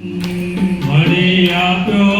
વળી આપ્યો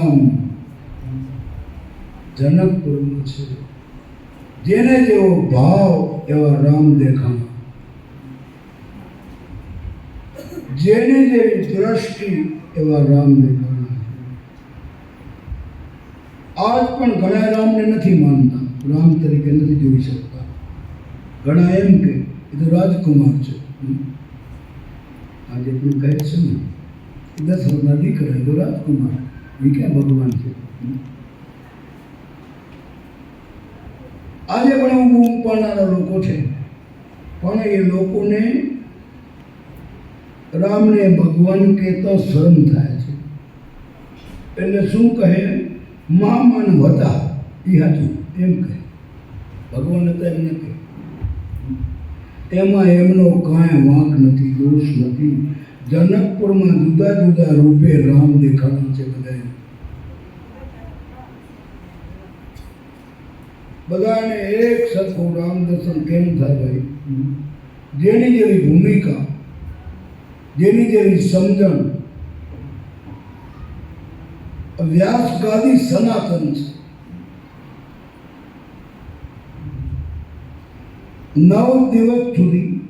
રામ જનકપુરનું છે. જેને જેવો ભાવ એવા રામ દેખાણા. જેને જેવી દ્રષ્ટિ એવા રામ દેખાણા. આજ પણ ઘણા રામને નથી માનતા. રામ તરીકે નથી જોઈ શકતા. ઘણા એમ કે એ તો રાજકુમાર છે. આજે પણ કહે છે ને. દસ વર્ષના દીકરા એ તો રાજકુમાર એ ક્યાં ભગવાન છે. આજે પણ ઊંઘ પાડનારા લોકો છે. પણ એ લોકોને રામને ભગવાન કહેતા શરમ થાય છે. એટલે શું કહે? મામન હતા એ હાચું એમ કહે. ભગવાન હતા એમ ન કહે. એમાં એમનો કાંઈ વાંક નથી, દોષ નથી. જનકપુરમાં જુદા જુદા રૂપે રામ દેખાણા છે બધાએ બધાને એક સરખું રામ દર્શન કેમ થાય ભાઈ જેની જેવી ભૂમિકા જેની જેવી સમજણ વ્યાસ ગાદી સનાતન છે નવ દિવસ સુધી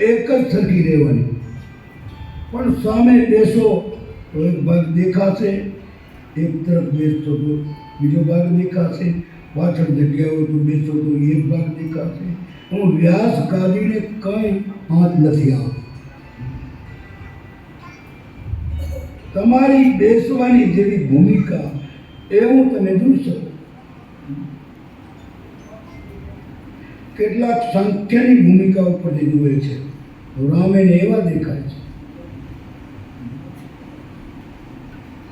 એક જ સરખી રહેવાની પણ સામે બેસો તો એક ભાગ દેખાશે, એક તરફ બેસતો તો બીજો ભાગ દેખાશે, પાછળ જગ્યા હોય તો બેસતો તો એક ભાગ દેખાશે. હું વ્યાસ કાઢીને કંઈ હાથ નથી આવતો તમારી બેસવાની જેવી ભૂમિકા, એવું તમે જોઈ શકો કેટલાક સંખ્યાની ભૂમિકા ઉપર જુએ છે. રામેને એવા દેખાય છે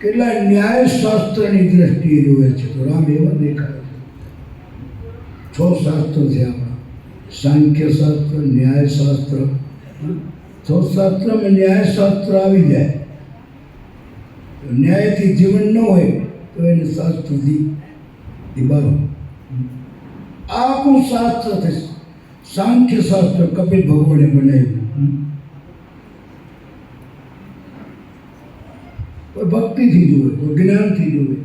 કેટલા ન્યાયશાસ્ત્રની દ્રષ્ટિએ જુએ છે? તો રામ એવા દેખાય છે. શાસ્ત્ર છે આપણા. સાંખ્ય શાસ્ત્ર ન્યાયશાસ્ત્ર. છ શાસ્ત્રમાં ન્યાયશાસ્ત્ર આવી જાય. ન્યાયથી જીવન ન હોય તો એને શાસ્ત્રથી એ બરો આખું શાસ્ત્ર છે સાંખ્ય શાસ્ત્ર કપિલ ભગવાને બનાવ્યું. કોઈ ભક્તિથી જુએ કોઈ જ્ઞાનથી જુએ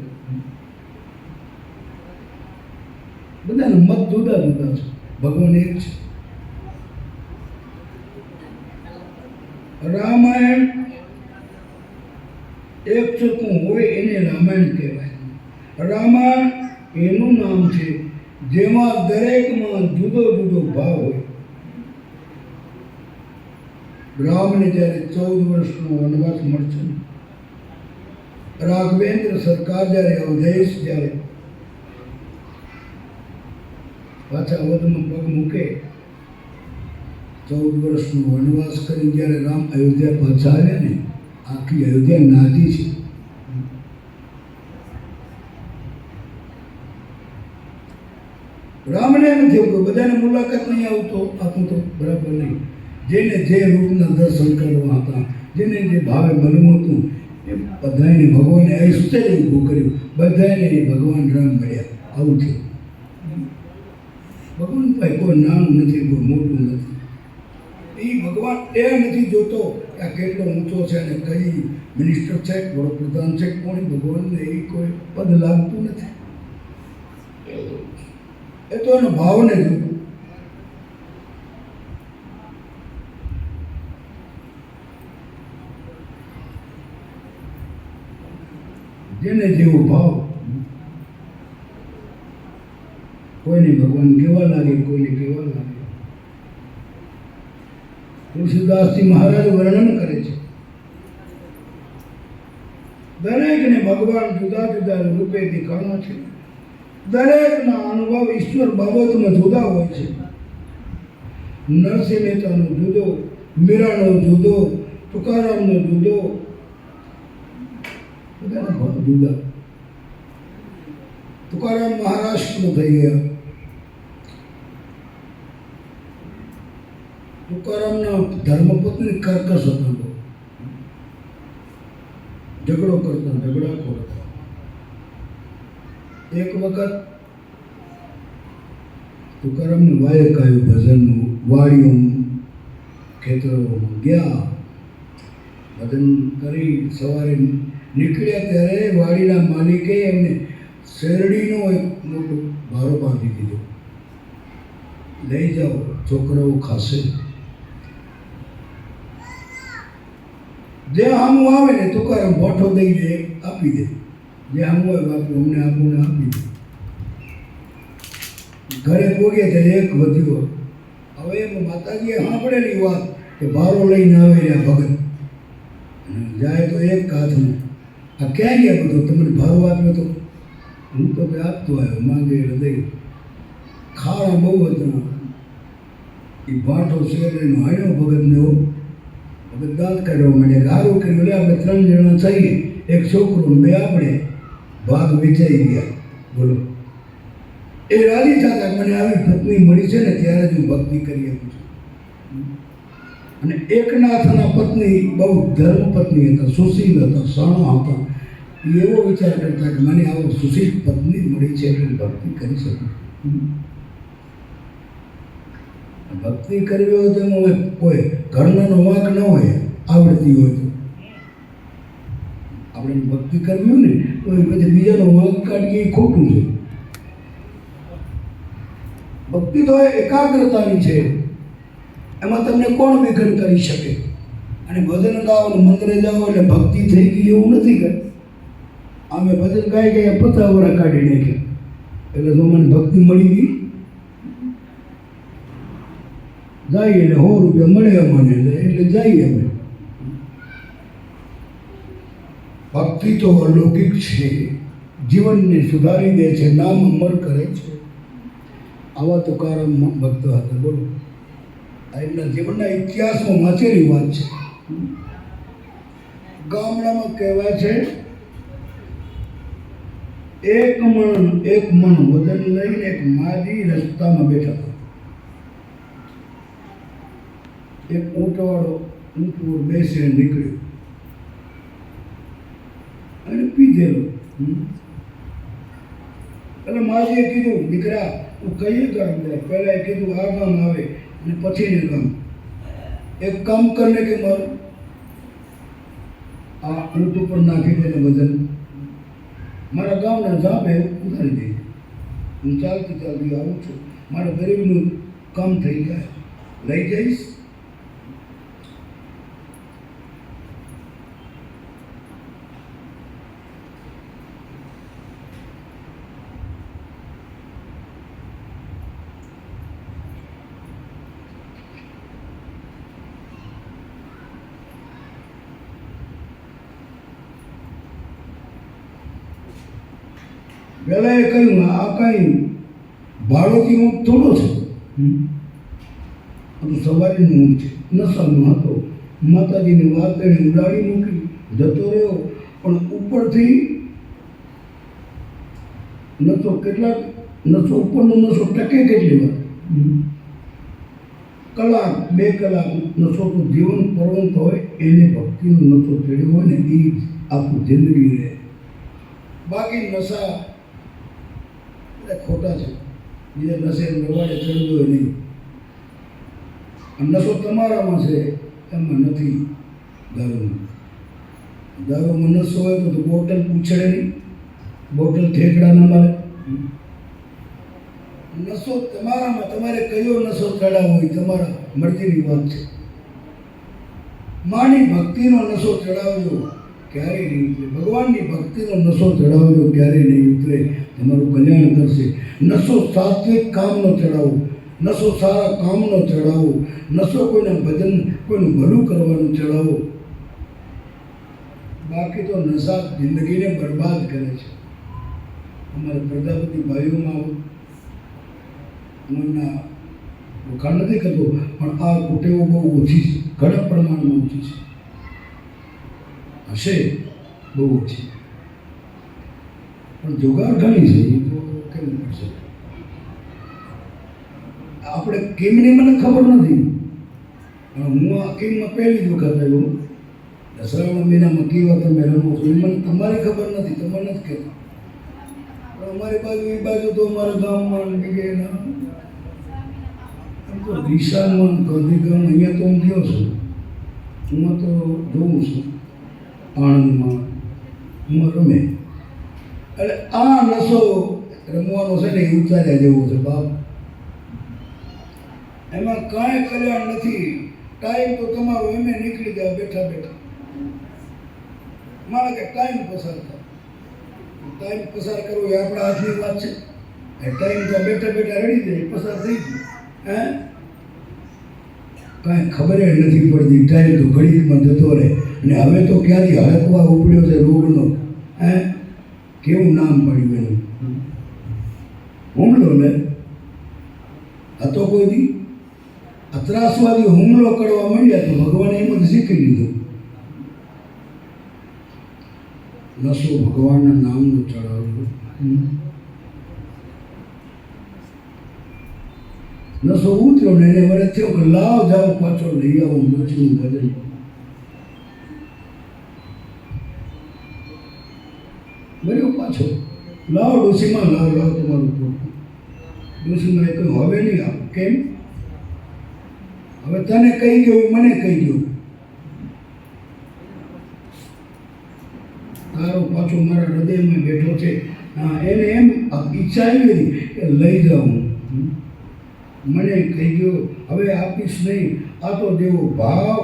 બધાના મત જુદા જુદા છે. ભગવાન એક છે. રામાયણ એક ચોખ્ખું હોય એને રામાયણ કહેવાય. રામાયણ એનું નામ છે જેમાં દરેકમાં જુદો જુદો ભાવ હોય. રામને જ્યારે ચૌદ વર્ષનો વનવાસ મળશે ને, રાઘવેન્દ્ર સરકાર જ્યારે અવધેશ જ્યારે પાછા અવધમાં પગ મૂકે, ચૌદ વર્ષનો વનવાસ કરી જ્યારે રામ અયોધ્યા પાછા આવ્યા ને, આખી અયોધ્યા નાજી છે. રામને એમ થયું કે બધાને મુલાકાત નહીં આવતો આપણું તો બરાબર નહીં. જેને જે રૂપના દર્શન કરવા હતા, જેને જે ભાવે બનવું હતું બધાને ભગવાને ઐશ્વર્ય ઊભું કર્યું. બધાને ભગવાન રામ મળ્યા. આવું થયું. ભગવાન ભાઈ કોઈ નાનું નથી, કોઈ મોટું નથી. એ ભગવાન એ નથી જોતો કે આ કેટલો ઊંચો છે અને કઈ મિનિસ્ટર છે, વડાપ્રધાન છે, કોણ ભગવાનને એ કોઈ પદ લાગતું નથી. એ તો એનો ભાવને જોતું જેને જેવો ભાવ. કોઈને ભગવાન કેવા લાગે, કોઈને કેવા લાગે. તુલસીદાસજી મહારાજ વર્ણન કરે છે. દરેકને ભગવાન જુદા જુદા રૂપે દેખાણા છે. દરેકના અનુભવ ઈશ્વર બાબતમાં જુદા હોય છે. નરસિંહ મહેતાનો જુદો, મીરાનો જુદો, તુકારામનો જુદો બધાના ભાવ જુદા તુકારામ મહારાષ્ટ્રમાં થઈ ગયા તુકારામના ધર્મપત્ની કર્કશ હતો બહુ. ઝઘડો કરતા ઝઘડા કરતા એક વખત તુકારામને વાયક આવ્યું ભજનનું વાડીઓમાં ખેતરોમાં ગયા ભજન કરી સવારે નીકળ્યા ત્યારે વાડીના માલિકે એમને શેરડીનો એક મોટો ભારો બાંધી દીધો. લઈ જાઓ, છોકરાઓ ખાશે. જે આમું આવે ને તુકારામ ભોઠો દઈ દે, આપી દે. જે આમું હોય બાપુ, અમને આમું ને આપી દે. ઘરે પોગે ત્યારે એક વધ્યો. હવે એમ માતાજીએ સાંભળેલી વાત કે ભારો લઈને આવે રહ્યા ભગત. જાય તો એક હાથમાં આ ક્યાં ગયા બધો? તમને ભાવ આપ્યો તો? હું તો કંઈ આપતો આવ્યો, માંગે હૃદય ખાડા બહુ હતા. એ ભાંઠો શેરનો હાણ્યો ભગતને હો. ભગત દાંત કાઢવા માંડ્યા. સારું કર્યું. આપણે ત્રણ જણા થઈએ. એક છોકરો બે આપણે ભાગ વેચાઈ ગયા. બોલો. એ રાજી થતા મને આવી પત્ની મળી છે ને, ત્યારે જ હું ભક્તિ કરી આપું છું. અને એકનાથના પત્ની બહુ ધર્મપત્ની હતા, સુશીલ હતા, સણો હતા. એવો વિચાર કરતા કે મને આવો સુશીલ પત્ની મળી છે એટલે ભક્તિ કરી શકું. ભક્તિ કરવી હોય તો એમાં કોઈ ઘરનાનો વાંક ન હોય, આવડતી હોય તો. આપણે ભક્તિ કરવી હોય ને, તો એ પછી બીજાનો વાંક કાઢીએ, એ ખોટું છે. ભક્તિ તો એકાગ્રતાની છે. એમાં તમને કોણ વિઘન કરી શકે? અને ભજન ગાઓ મંદિરે જાઓ એટલે ભક્તિ થઈ ગઈ એવું નથી કે? અમે ભજન ગાઈ ગયા પચાસ વરા કાઢી નાખ્યા. એટલે તો મને ભક્તિ મળી ગઈ. જઈએ એટલે સો રૂપિયા મળે અમને એટલે જઈએ અમે. ભક્તિ તો અલૌકિક છે. જીવનને સુધારી દે છે, નામ અમર કરે છે. આવા તો કારણ ભક્ત હતા, બોલો. એમના જીવનના ઇતિહાસમાં વાંચેલી વાત છે. ગામડામાં કહેવાય છે, એક મણ એક મણ વજન લઈને એક માદી રસ્તામાં બેઠા એક ઊંટવાળો ઊંટ ઉપર બેસીને નીકળ્યો. અને પીધેલો. એટલે માજીએ કીધું, દીકરા, તું કઈ ગામ પહેલાં કીધું, આ ગામ આવે. અને પછી ગામ એક કામ કરને કે મારું, આ ઊંટ ઉપર નાખી દે ને વજન. મારા ગામના જાપે ઉતારી દે. હું ચાલતી ચાલતી આવું છું. મારે ગરીબનું કામ થઈ જાય. લઈ જઈશ. વેલાએ કહ્યું, આ કાંઈ ભાડોથી હું થોડો છે? આ તો સવારીનું ઊંઘ છે. નશામાં હતો. માતાજીની વાત એને ઉડાડી મૂકી, જતો રહ્યો, પણ ઉપરથી નસો કેટલાક, નસો ઉપરનો નસો ટકે કેટલી વાર કલાક, બે કલાક નશો તો જીવન પર્વંત હોય, એને ભક્તિનો નસો ચડ્યો હોય ને એ આખું જિંદગી રહે. બાકી નશા એ ખોટા છે? બીજા નશે રવાડે ચડવું હોય નહીં. નશો તમારામાં છે, એમાં નથી દારૂમાં દારૂમાં નશો હોય તો બોટલ પૂછડે નહીં. બોટલ ઠેકડા ન મારે. નશો તમારામાં, તમારે કયો નશો ચડાવવો એ તમારા મરજીની વાત છે. માની ભક્તિનો નશો ચડાવજો. ક્યારેય નહીં ઉતરે. ભગવાનની ભક્તિનો નશો ચડાવજો, ક્યારેય નહીં ઉતરે. તમારું કલ્યાણ કરશે. નશો સાત્વિક કામનો ચડાવો. નશો સારા કામનો ચડાવો. નશો કોઈના ભજન, કોઈનું ભલું કરવાનું ચડાવો. બાકી તો નશા જિંદગીને બરબાદ કરે છે. અમારા પ્રજાપતિ ભાઈઓમાં મનના વખાણ નથી કરતો, પણ આ કુટેવો બહુ ઓછી છે. ઘણા પ્રમાણમાં ઓછી છે. હશે, બહુ ઓછી. પણ જુગાર ઘણી છે, એ તો કેમ કરશે આપણે કેમની મને ખબર નથી. પણ હું આ કેમમાં પહેલી જ વખત આવ્યો? દસરાના મહિનામાં કેવા તમે રમો છો, એ મને તમારી ખબર નથી તમે નથી કહેતા. અમારી બાજુ, એ બાજુ તો અમારા ગામમાં બીજે તો વિશાલમાં ગાંધીગામ અહીંયા તો હું ગયો છું. હું તો જોઉં છું. આણંદમાં રમે. એટલે આ નશો રમવાનો છે ને એ ઉતાર્યા જેવો છે બાપ. એમાં કાંઈ કલ્યાણ નથી. ટાઈમ તો તમારો એમે નીકળી જાય બેઠા બેઠા. મારે કે ટાઈમ પસાર થાય ટાઈમ પસાર કરવો એ આપણા હાથની વાત છે. એ ટાઈમ તો બેઠા બેઠા રડી જાય, પસાર થઈ ગયો હે? કાંઈ ખબર નથી પડતી. ટાઈમ તો ઘડીમાં જતો રહે. અને હવે તો ક્યાંથી હડકવા ઉપડ્યો છે રોગનો? હે? કેવું નામ પડ્યું એનું? હુમલો ને? આ તો કોઈ દી આ ત્રાસવાદી હુમલો કરવા માંડ્યા તો ભગવાને એમ શીખી લીધું. નસો ભગવાનના નામનું ચડાવ્યું નસો ઉતર્યો ને એને વરસ થયો કે લાવ જાઓ પાછો, લઈ આવો હું ભજન. બન્યો પાછો લાવ ડોસીમાં, લાવ લાવ તમારું પોતું ડોસીમાં કહ્યું, હવે નહીં આપ. કેમ? હવે તને કહી ગયો મને કહી ગયો તારો પાછો મારા હૃદયમાં બેઠો છે. એને એમ ઈચ્છા આવી હતી કે લઈ જાઉં. મને કહી ગયો હવે આપીશ નહીં. આ તો જેવો ભાવ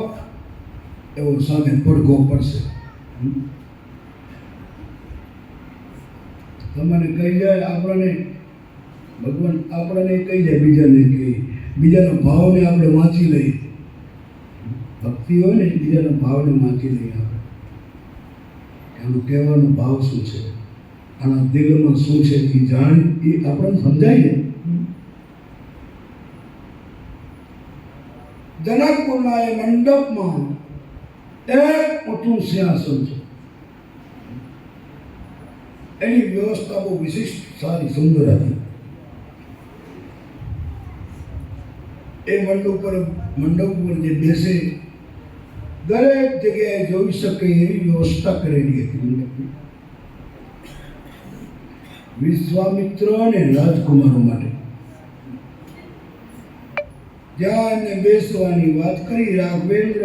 એવો સામે પડઘો પડશે. તમને કહી જાય, આપણને, ભગવાન આપણને કહી જાય બીજાને કે, બીજાના ભાવને આપણે વાંચી લઈએ. ભક્તિ હોય ને, બીજાના ભાવને વાંચી લઈએ આપણે. એનું કહેવાનો ભાવ શું છે? આના દિલમાં શું છે? એ જાણ, એ આપણને સમજાય ને. જનકપુરના એ મંડપમાં એક મોટું સિંહાસન છે. એની વ્યવસ્થા બહુ વિશિષ્ટ સારી સુંદર હતી એ મંડપ પર મંડપ પર જે બેસે દરેક જગ્યાએ જોઈ શકે એવી વ્યવસ્થા કરેલી હતી મંડપની વિશ્વામિત્ર અને રાજકુમારો માટે જ્યાં એમને બેસવાની વાત કરી રાઘવેન્દ્ર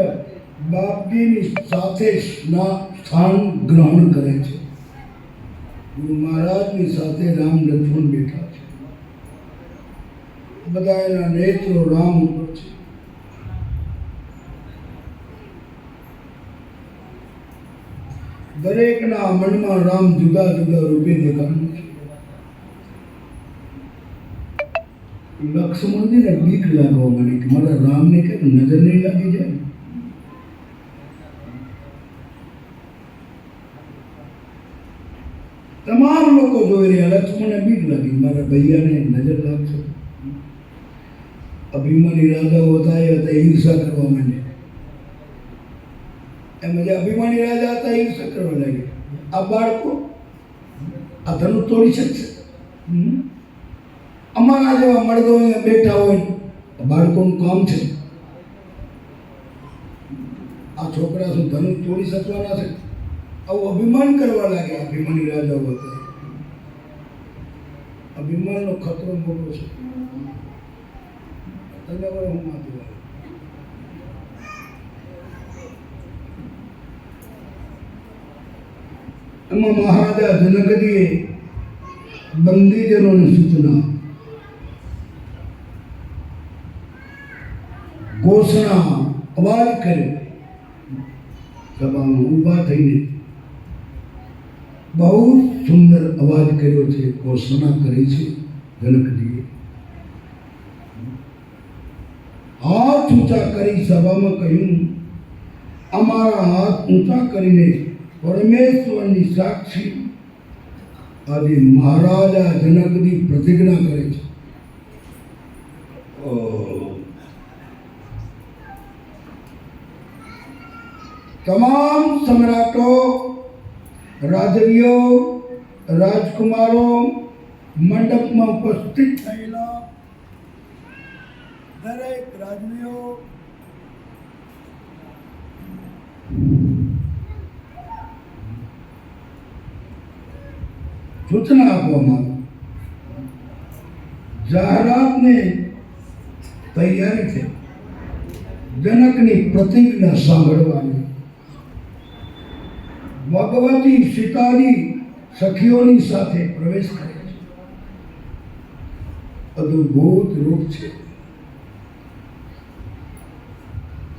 બાપજીની સાથે સ્ના- સ્થાન ગ્રહણ કરે છે ગુરુ મહારાજની સાથે રામ લક્ષ્મણ બેઠા છે બધા એના નેત્રો રામ ઉપર છે દરેકના મનમાં રામ જુદા જુદા રૂપે દેખાણ છે લક્ષ્મણજીને બીક લાગવા માંડી કે મારા રામને કે નજર નહીં લાગી જાય તમામ લોકો જોઈ રહ્યા લક્ષ્મણને બીક લાગી. મારા ભૈયાને નજર લાગશે અભિમાની રાજાઓ હતા, એ હતા હિંસા કરવા માંડે. એમ જે અભિમાની રાજા હતા એ હિંસા લાગ્યા. આ બાળકો, આ ધનુષ તોડી શકશે? અમારા જેવા મળદો બેઠા હોય બાળકોનું કામ છે. આ છોકરા શું ધનુષ તોડી શકવાના છે? આવું અભિમાન કરવા લાગ્યા અભિમાની રાજાઓ હતા અભિમાનનો ખતરો મોટો છે. તમે વડે હું વાળું. એમાં મહારાજા જનકજીએ બંદીજનોને સૂચના. ઘોષણા, અવાજ કર્યો. સભામાં ઊભા થઈને બહુ સુંદર અવાજ કર્યો છે ઘોષણા કરી છે જનકજીએ હાથ ઊંચા કરી સભામાં કહ્યું અમારા હાથ ઊંચા કરીને પરમેશ્વરની સાક્ષી આજે મહારાજા જનકની પ્રતિજ્ઞા કરે છે ઓહ. તમામ સમ્રાટો રાજવીઓ રાજકુમારો મંડપમાં ઉપસ્થિત થયેલા દરેક રાજવીઓ સૂચના આપવામાં જાહેરાતને તૈયારી છે. જનકની પ્રતિજ્ઞા સાંભળવાની. ભગવતી સીતાની સખીઓની સાથે પ્રવેશ કરે છે. અદભુત રૂપ છે.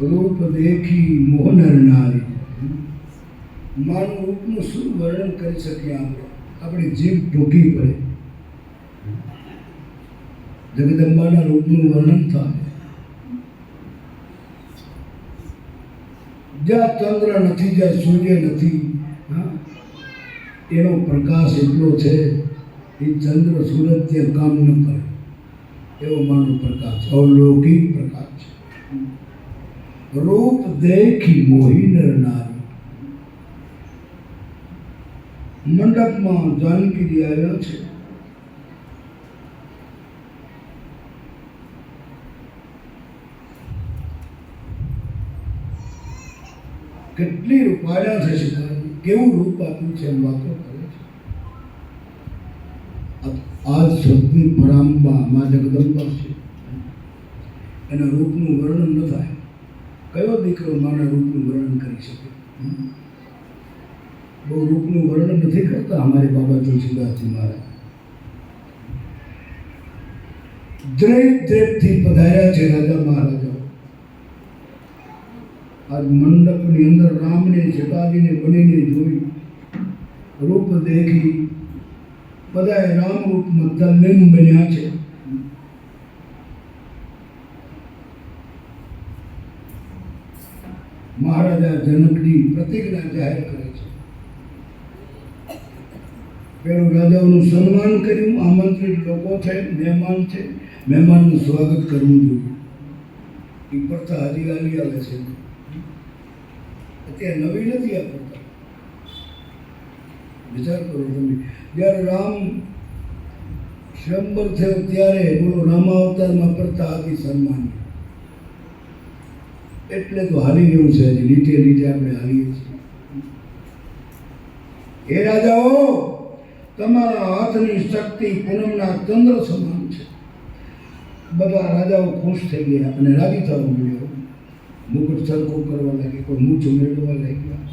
રૂપ દેખી મોહન નારી માન રૂપનું શું વર્ણન કરી શકીએ આપણે? આપણી જીભ ટૂંકી પડે. જગદંબાના રૂપનું વર્ણન થાય. જ્યાં ચંદ્ર નથી, જ્યાં સૂર્ય નથી એનો પ્રકાશ એટલો છે એ ચંદ્ર સૂરજ ત્યાં કામ ન કરે. એવો માનો પ્રકાશ અવલૌકિક પ્રકાશ છે. રૂપ દેખી મોહી નરનારી મંડપમાં જાનકીજી આવ્યા છે. કેટલી રૂપાળા છે શિકારી કેવું રૂપ આપ્યું છે એમ વાતો કરે છે. આ- આજ પરાંબા માં જગદંબા છે. એના રૂપનું વર્ણન ન થાય. કયો દીકરો મારા રૂપનું વર્ણન કરી શકે? બહુ રૂપનું વર્ણન નથી કરતા અમારે બાબા તુલસીદાસજી મહારાજ. દ્રેક દ્રેકથી પધાર્યા છે રાજા મહારાજા. આજ મંડપની અંદર રામને જગાવીને બનીને જોયું રૂપ દેખી બધાએ રામ રૂપમાં તલ્લીન બન્યા છે. મહારાજા જનકની પ્રતિજ્ઞા જાહેર કરે છે. પેલું રાજાઓનું સન્માન કર્યું, આમંત્રિત લોકો છે, મહેમાન છે. મહેમાનનું સ્વાગત કરવું જોઈએ. એ પડતા હાલી આવે છે. અત્યારે નવી નથી આ વિચાર કરો તમે. જ્યારે રામ સ્વયંવર થયો ત્યારે બોલો, રામાવતારમાં પ્રથા હતી સન્માન એટલે તો હાલી ગયું છે, હજી લીટે લીટે આપણે હાલીએ છીએ. હે રાજાઓ, તમારા હાથની શક્તિ પૂનમના ચંદ્ર સમાન છે. બધા રાજાઓ ખુશ થઈ ગયા અને રાજી થવા મળ્યો મુકુટ સરખો કરવા લાગે કોઈ મૂછું મેળવવા લાગ્યા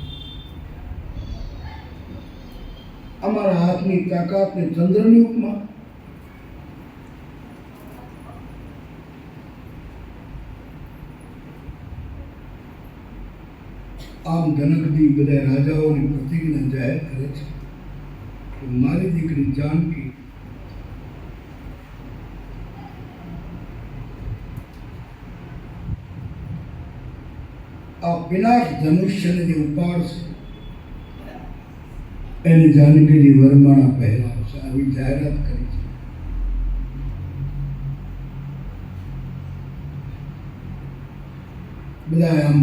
અમારા હાથની તાકાતને ચંદ્રની ઉપમા આમ જનકજી બધા રાજાઓની પ્રતિજ્ઞા જાહેર કરે છે કે મારી દીકરી જાનકી આ પિનાક ધનુષ્યને જે ઉપાડશે એને જાનકીની વરમાળા પહેરાવશે આવી જાહેરાત કરી છે બધા આમ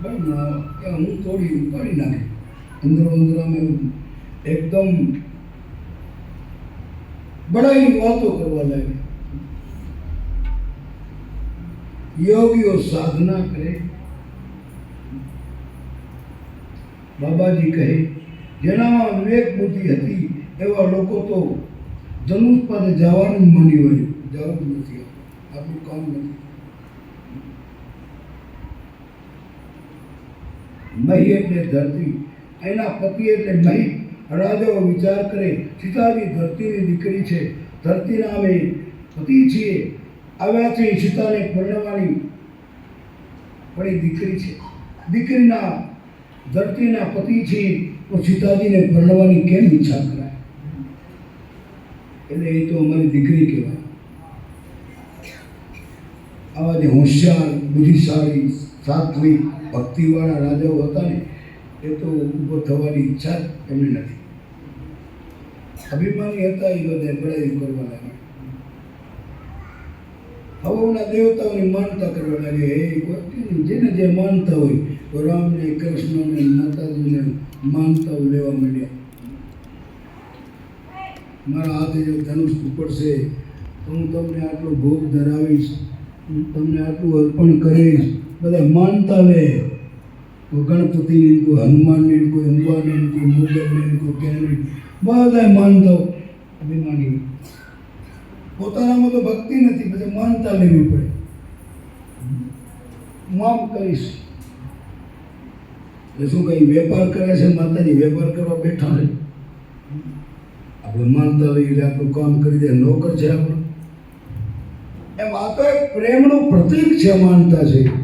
બરાબર કે હું થોડી ઉપાડી નાખી અંદરો અંદર અમે એકદમ બડાઈની વાતો કરવા લાગી યોગીઓ સાધના કરે બાબાજી કહે, જેનામાં વિવેક બુદ્ધિ હતી, એવા લોકો તો ધનુષ પાસે જવાનું જ હોય. જવાનું નથી આપણું કામ નથી. મહી એટલે ધરતી, એના પતિ એટલે મહી. રાજાઓ વિચાર કરે, સીતાજી ધરતીની દીકરી છે. ધરતીના અમે પતિ છીએ. આવ્યા છે સીતાને પરણવાની પણ એ દીકરી છે. દીકરીના ધરતીના પતિથી સીતાજીને પરણવાની કેમ ઈચ્છા કરાય? એટલે એ તો અમારી દીકરી કહેવાય. આવા જે હોશિયાર, બુદ્ધિશાળી, સાત્વિક, ભક્તિવાળા રાજાઓ હતા ને, એ તો ઊભો થવાની ઈચ્છા જ એમને નથી. અભિમાની હતા એ બધા બળાઈ કરવા લાગ્યા. હવોના દેવતાઓની માનતા કરવા લાગે એ જેને જે માનતા હોય રામને કૃષ્ણને માતાજીને માનતાઓ લેવા માંડ્યા. મારા હાથે જો ધનુષ ઉપડશે તો હું તમને આટલો ભોગ ધરાવીશ, હું તમને આટલું અર્પણ કરીશ, બધા માનતા લે. ગણપતિની કોઈ હનુમાનની કોઈ અંબાની કોઈ મુગલની કોઈ ક્યાંની બધા માનતાઓ. અભિમાની. પોતાનામાં તો ભક્તિ નથી બધા માનતા લેવી પડે. હું કહીશ એટલે શું કઈ વેપાર કરે છે, માતાજી વેપાર કરવા બેઠા છે. આપણે માનતા લઈ એટલે આપણું કામ કરી દે, નોકર છે આપણો. એમ આ તો એક પ્રેમનું પ્રતીક છે માનતા છે.